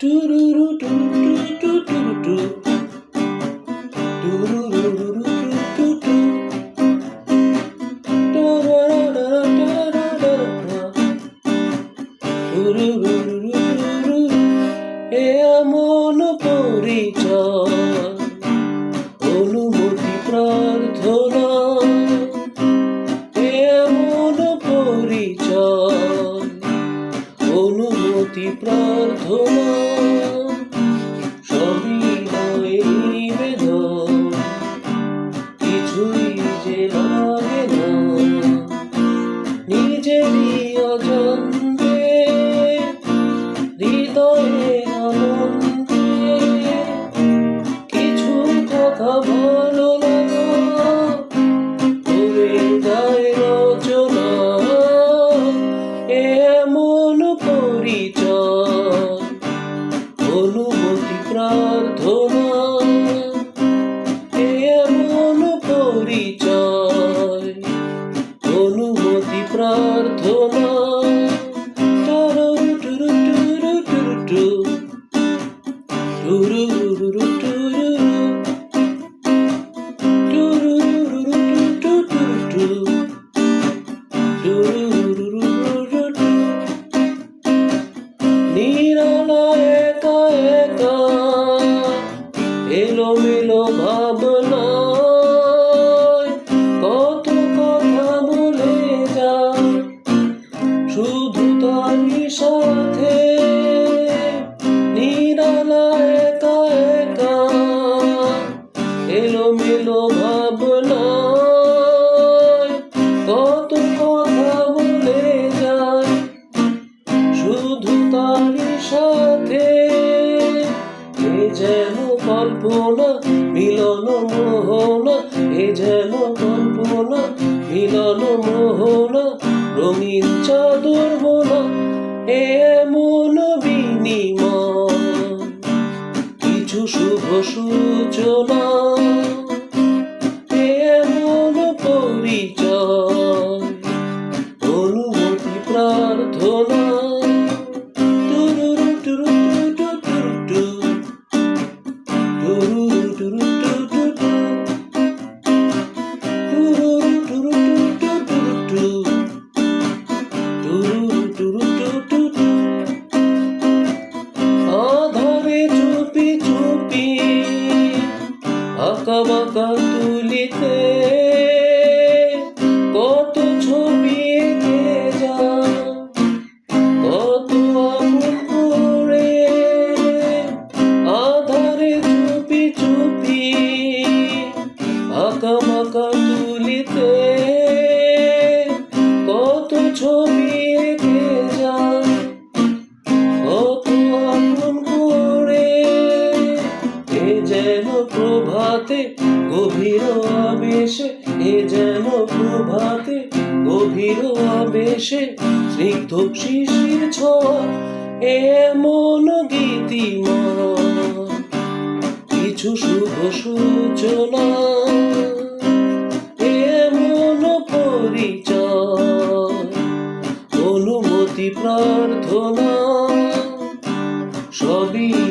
টুরুরু এমন প্রার্থনা পরিচয়। প্রার্থনা কত কথা বলে যায়। শুধু তারই সাথে এ যেন কল্পনা, মিলন মোহনা, এ যেন কল্পনা, মিলন রঙিন চাদর বোনা এমন বিনিময়। কিছু শুভ সূচনা এমন পরিচয়। বাঁকা তুলিতে কত ছবি কত আপন করে আধারে চুপি চুপি আঁকা বাঁকা গভীর আবেশে এ যেন প্রভাতে গভীর আবেশে স্নিগ্ধ শিশির ছোঁয়া এমন গীতিময়। কিছু শুভ সূচনা এমন পরিচয়। অনুমতি প্রার্থনা, সবই